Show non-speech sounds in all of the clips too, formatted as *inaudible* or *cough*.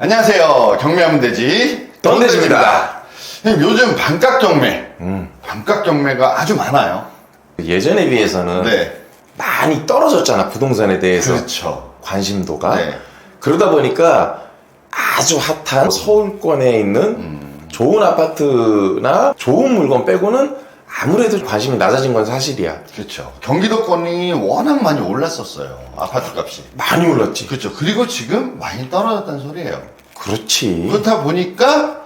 안녕하세요. 경매하면 되지. 돈돼지입니다. 형님, 요즘 반값 경매, 반값 경매가 아주 많아요. 예전에 비해서는 네. 많이 떨어졌잖아 부동산에 대해서 그렇죠. 관심도가 네. 그러다 보니까 아주 핫한 서울권에 있는 음. 좋은 아파트나 좋은 물건 빼고는 아무래도 관심이 낮아진 건 사실이야 그렇죠. 경기도권이 워낙 많이 올랐었어요. 아파트 값이. 많이 올랐지 그렇죠. 그리고 지금 많이 떨어졌다는 소리예요. 그렇지 그렇다 보니까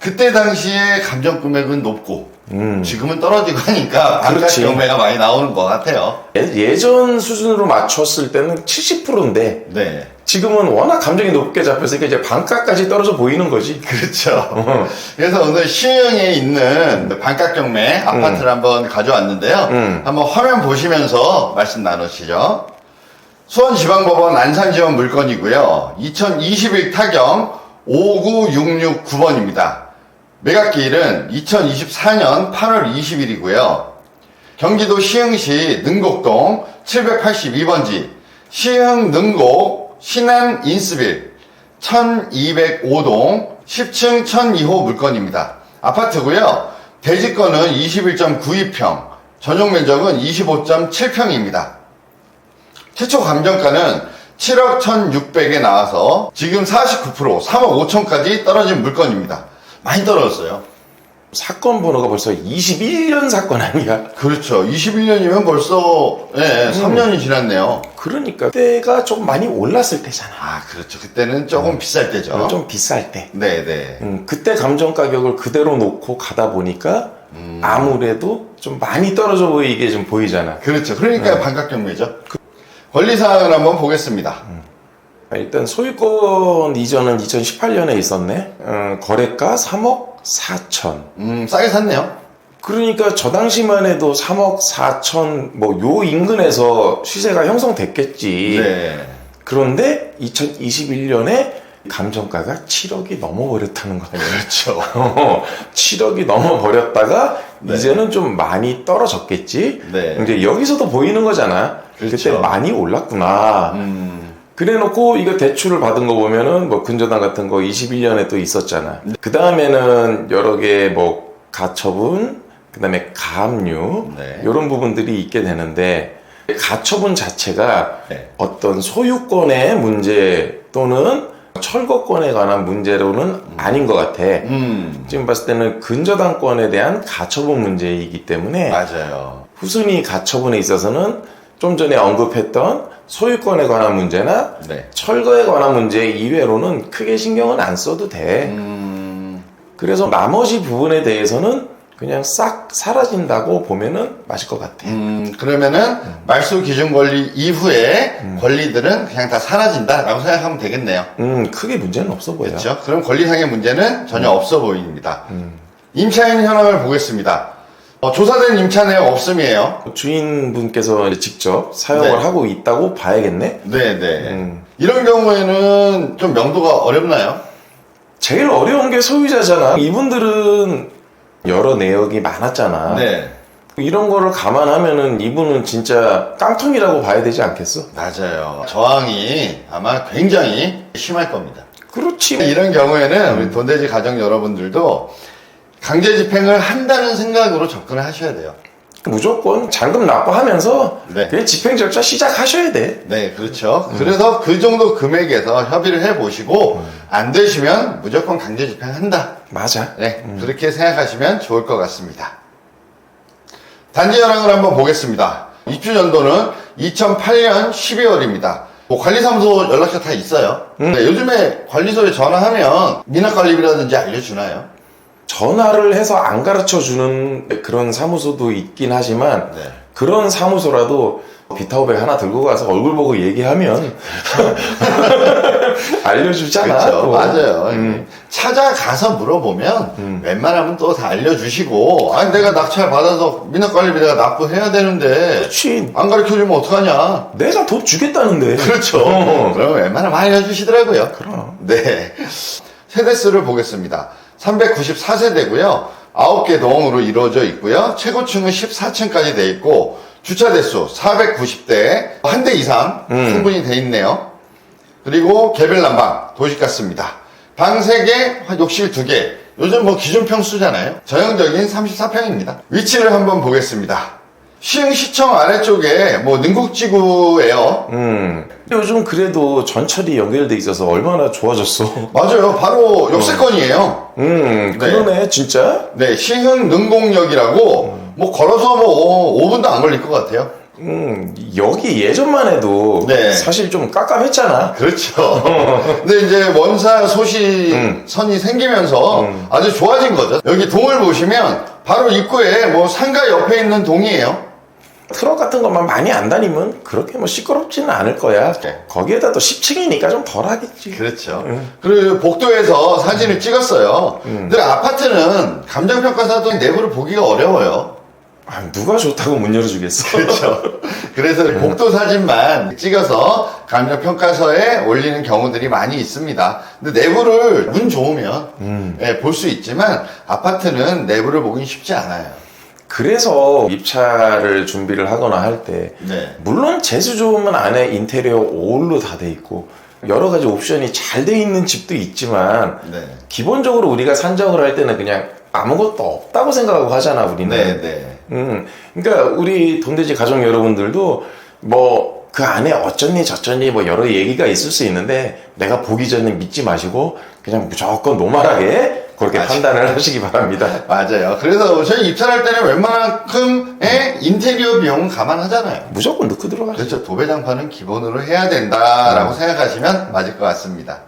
그때 당시에 감정 금액은 높고 음. 지금은 떨어지고 하니까 반값 그렇지. 경매가 많이 나오는 것 같아요. 예- 예전 수준으로 맞췄을 때는 70%인데 네. 지금은 워낙 감정이 높게 잡혔으니까 이제 반가까지 떨어져 보이는 거지 그렇죠. 그래서 오늘 시흥에 있는 반값 경매 아파트를 한번 가져왔는데요. 음. 한번 화면 보시면서 말씀 나누시죠. 수원지방법원 안산지원 물건이고요. 2021 타경 59669번입니다. 매각기일은 2024년 8월 20일이고요. 경기도 시흥시 능곡동 782번지 시흥 능곡 신안 인스빌 1205동 10층 1002호 물건입니다. 아파트고요. 대지권은 21.92평, 전용 면적은 25.7평입니다. 최초 감정가는 7억 1,600에 나와서 지금 49% 3억 5천까지 떨어진 물건입니다. 많이 떨어졌어요. 사건 번호가 벌써 21년 사건 아니야 그렇죠. 21년이면 벌써 예, 3년이 지났네요. 그러니까 때가 좀 많이 올랐을 때잖아. 아, 그렇죠. 그때는 조금 비쌀 때죠. 좀 비쌀 때. 네, 네. 음, 그때 감정 가격을 그대로 놓고 가다 보니까 아무래도 좀 많이 떨어져 보이게 좀 보이잖아. 그렇죠. 그러니까 반값 경매죠. 권리 사항을 한번 보겠습니다. 일단 소유권 이전은 2018년에 있었네. 음, 거래가 3억 4천. 음, 싸게 샀네요. 그러니까 저 당시만 해도 3억 4천 뭐 요 인근에서 시세가 형성됐겠지. 네. 그런데 2021년에 감정가가 7억이 넘어버렸다는 거 아니에요? 그렇죠. *laughs* 7억이 넘어버렸다가 네. 이제는 좀 많이 떨어졌겠지? 네. 이제 여기서도 보이는 거잖아. 그 그렇죠. 때 많이 올랐구나. 음, 그래 놓고 이거 대출을 받은 거 보면은 뭐 근저당 같은 거 21년에 또 있었잖아. 그 다음에는 여러 개 뭐 가처분, 그 다음에 가압류, 네. 이런 부분들이 있게 되는데 가처분 자체가 네. 어떤 소유권의 문제 또는 철거권에 관한 문제로는 아닌 것 같아. 음, 지금 봤을 때는 근저당권에 대한 가처분 문제이기 때문에 맞아요. 후순위 가처분에 있어서는 좀 전에 언급했던 소유권에 관한 문제나 네. 철거에 관한 문제 이외로는 크게 신경은 안 써도 돼. 음, 그래서 나머지 부분에 대해서는 그냥 싹 사라진다고 보면은 맞을 것 같아. 음, 그러면은 말소 기준 권리 이후에 권리들은 그냥 다 사라진다라고 생각하면 되겠네요. 음, 크게 문제는 없어 보여. 그렇죠? 그럼 권리상의 문제는 전혀 없어 보입니다. 임차인 현황을 보겠습니다. 어, 조사된 임차 내역 없음이에요. 주인분께서 이제 직접 사용을 네. 하고 있다고 봐야겠네. 네, 네. 음. 이런 경우에는 좀 명도가 어렵나요? 제일 어려운 게 소유자잖아. 이분들은 여러 내역이 많았잖아. 네. 이런 거를 감안하면은 이분은 진짜 깡통이라고 봐야 되지 않겠어? 맞아요. 저항이 아마 굉장히 심할 겁니다. 그렇지. 이런 경우에는 우리 돈돼지 가정 여러분들도 강제 집행을 한다는 생각으로 접근을 하셔야 돼요. 무조건 잔금 납부하면서 네. 그냥 집행 절차 시작하셔야 돼. 네, 그렇죠. 그래서 그 정도 금액에서 협의를 해보시고 안 되시면 무조건 강제 집행한다. 맞아. 네, 그렇게 생각하시면 좋을 것 같습니다. 단지 현황을 한번 보겠습니다. 입주 연도는 2008년 12월입니다. 뭐 관리사무소 연락처 다 있어요. 네, 요즘에 관리소에 전화하면 미납관리비라든지 알려주나요? 전화를 해서 안 가르쳐 주는 그런 사무소도 있긴 하지만 네. 그런 사무소라도 비타오백 하나 들고 가서 얼굴 보고 얘기하면 *laughs* 알려주잖아. 그렇죠. 또. 맞아요. 음. 찾아가서 물어보면 웬만하면 또 다 알려주시고 아니 내가 낙찰 받아서 미납관리비 내가 납부해야 되는데 그렇지. 안 가르쳐주면 어떡하냐. 내가 돈 주겠다는데. 그렇죠. 어. 그러면 웬만하면 알려주시더라고요. 그럼. 네. 세대수를 보겠습니다. 394세대고요. 9개 동으로 이루어져 있고요. 최고층은 14층까지 돼 있고 주차 대수 490대 한 대 이상 음. 충분히 돼 있네요. 그리고 개별 난방 도시가스입니다. 방 3개, 욕실 2개. 요즘 뭐 기준 평수잖아요. 전형적인 34평입니다. 위치를 한번 보겠습니다. 시흥시청 아래쪽에 뭐 능곡지구예요. 음. 요즘 그래도 전철이 연결돼 있어서 얼마나 좋아졌어. *laughs* 맞아요. 바로 역세권이에요. 음, 그러네, 진짜. 네, 시흥 능곡역이라고 뭐 걸어서 뭐 5분도 안 걸릴 것 같아요. 음, 여기 예전만 해도 네. 사실 좀 깝깝했잖아. 그렇죠. *laughs* 근데 이제 원사 소시선이 생기면서 아주 좋아진 거죠. 여기 동을 보시면 바로 입구에 뭐 상가 옆에 있는 동이에요. 트럭 같은 것만 많이 안 다니면 그렇게 뭐 시끄럽지는 않을 거야. 네. 거기에다 또 10층이니까 좀 덜 하겠지. 그렇죠. 그리고 복도에서 사진을 찍었어요. 근데 아파트는 감정평가사도 내부를 보기가 어려워요. 아, 누가 좋다고 문 열어주겠어. *laughs* 그렇죠. 그래서 복도 사진만 찍어서 감정평가서에 올리는 경우들이 많이 있습니다. 근데 내부를 운 좋으면 예, 볼 수 있지만 아파트는 내부를 보긴 쉽지 않아요. 그래서 입차를 준비를 하거나 할 때 네. 물론 재수 좋으면 안에 인테리어 올로 다 돼 있고 여러 가지 옵션이 잘 돼 있는 집도 있지만 네. 기본적으로 우리가 산정을 할 때는 그냥 아무것도 없다고 생각하고 하잖아 우리는. 네, 네. 음, 그러니까 우리 돈돼지 가족 여러분들도 뭐 그 안에 어쩌니 저쩌니 뭐 여러 얘기가 있을 수 있는데 내가 보기 전에 믿지 마시고 그냥 무조건 노멀하게 그렇게 맞아. 판단을 하시기 바랍니다. *laughs* 맞아요. 그래서 저희 입찰할 때는 웬만큼의 인테리어 비용은 감안하잖아요. 무조건 넣고 들어가죠. 그렇죠. 도배장판은 기본으로 해야 된다라고 생각하시면 맞을 것 같습니다.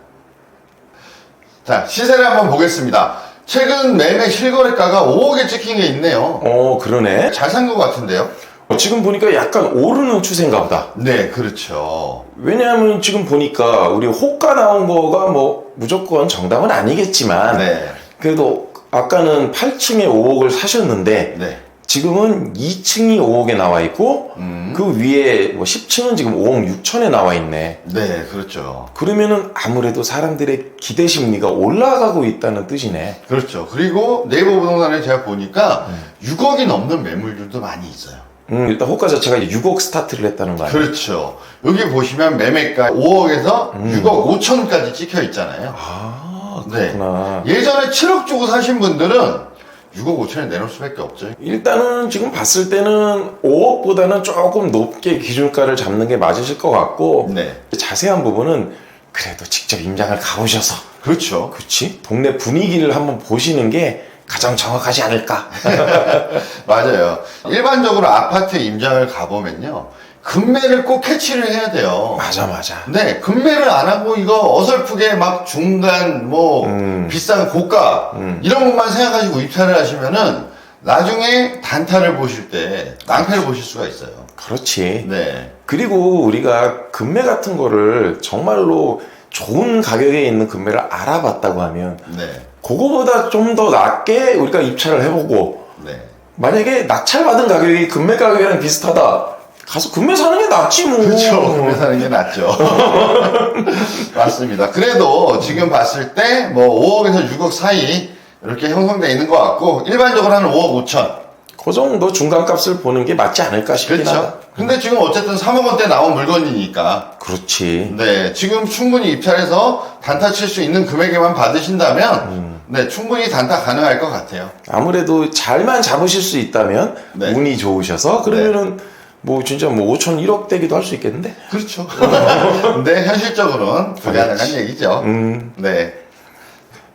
자, 시세를 한번 보겠습니다. 최근 매매 실거래가가 5억에 찍힌 게 있네요. 어, 그러네. 잘 산 것 같은데요? 어, 지금 보니까 약간 오르는 추세인가 보다. 네, 그렇죠. 왜냐하면 지금 보니까 우리 호가 나온 거가 뭐 무조건 정답은 아니겠지만 네. 그래도 아까는 8층에 5억을 사셨는데 네. 지금은 2층이 5억에 나와 있고 음. 그 위에 뭐 10층은 지금 5억 6천에 나와 있네. 네, 그렇죠. 그러면은 아무래도 사람들의 기대 심리가 올라가고 있다는 뜻이네. 그렇죠. 그리고 네이버 부동산에 제가 보니까 6억이 넘는 매물들도 많이 있어요. 음, 일단 호가 자체가 이제 6억 스타트를 했다는 거 아니야? 그렇죠. 여기 보시면 매매가 5억에서 음. 6억 5천까지 찍혀 있잖아요. 아, 네. 그렇구나. 예전에 7억 주고 사신 분들은 6억 5천에 내놓을 수밖에 없죠. 일단은 지금 봤을 때는 5억보다는 조금 높게 기준가를 잡는 게 맞으실 것 같고 네. 자세한 부분은 그래도 직접 임장을 가보셔서 그렇죠. 그렇지 동네 분위기를 한번 보시는 게 가장 정확하지 않을까 *laughs* 맞아요. 일반적으로 아파트 임장을 가보면요. 금매를 꼭 캐치를 해야 돼요. 맞아 맞아 네, 금매를 안 하고 이거 어설프게 막 중간 뭐 음. 비싼 고가 이런 것만 생각하시고 입찰을 하시면은 나중에 단타를 보실 때 낭패를 보실 수가 있어요. 그렇지 네. 그리고 우리가 금매 같은 거를 정말로 좋은 가격에 있는 금매를 알아봤다고 하면 네. 그거보다 좀 더 낮게 우리가 입찰을 해보고 네. 만약에 낙찰받은 가격이 금매 가격이랑 비슷하다 가서 금매 사는 게 낫지 뭐 그렇죠. 금매 사는 게 낫죠. *laughs* 맞습니다. 그래도 지금 봤을 때 뭐 5억에서 6억 사이 이렇게 형성되어 있는 것 같고 일반적으로 한 5억 5천. 그 정도 중간값을 보는 게 맞지 않을까 싶긴 하다 그렇죠. 근데 지금 어쨌든 3억 원대 나온 물건이니까 그렇지 네, 지금 충분히 입찰해서 단타 칠 수 있는 금액에만 받으신다면, 네, 충분히 단타 가능할 것 같아요. 아무래도 잘만 잡으실 수 있다면 네. 운이 좋으셔서 그러면은 뭐 진짜 뭐 5천 1억 되기도 할 수 있겠는데 그렇죠. *laughs* 근데 현실적으로는 불가능한 그렇지. 얘기죠. 음. 네.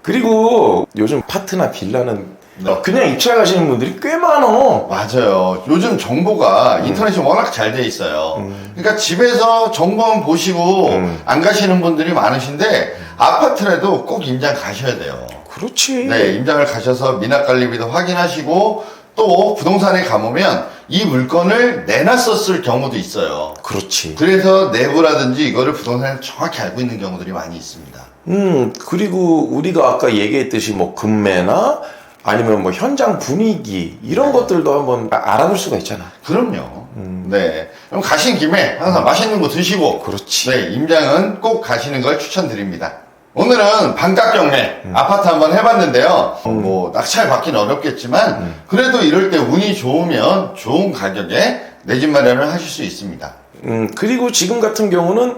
그리고 요즘 파트나 빌라는 네. 그냥 입찰 가시는 분들이 꽤 많어 맞아요. 요즘 정보가 인터넷이 워낙 잘 돼 있어요. 그러니까 집에서 정보만 보시고 음. 안 가시는 분들이 많으신데, 아파트라도 꼭 임장 가셔야 돼요. 그렇지 네, 임장을 가셔서 미납 관리비도 확인하시고 또 부동산에 가보면 이 물건을 내놨었을 경우도 있어요. 그렇지 그래서 내부라든지 이거를 부동산에 정확히 알고 있는 경우들이 많이 있습니다. 음 그리고 우리가 아까 얘기했듯이 뭐 금매나 아니면 뭐 현장 분위기 이런 것들도 한번 알아볼 수가 있잖아 그럼요. 네. 그럼 가신 김에 항상 맛있는 거 드시고 그렇지 네, 임장은 꼭 가시는 걸 추천드립니다. 오늘은 반값 경매 아파트 한번 해봤는데요. 뭐 낙찰 받기는 어렵겠지만 그래도 이럴 때 운이 좋으면 좋은 가격에 내 집 마련을 하실 수 있습니다. 음, 그리고 지금 같은 경우는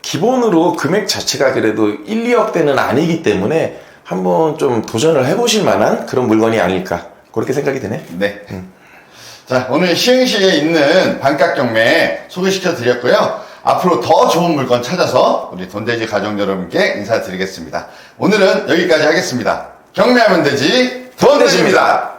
기본으로 금액 자체가 그래도 1, 2억 대는 아니기 때문에 한번 좀 도전을 해보실 만한 그런 물건이 아닐까 그렇게 생각이 드네. 네. 자, 오늘 시흥시에 있는 반값 경매 소개시켜 드렸고요. 앞으로 더 좋은 물건 찾아서 우리 돈돼지 가족 여러분께 인사드리겠습니다. 오늘은 여기까지 하겠습니다. 경매하면 되지 돈돼지입니다.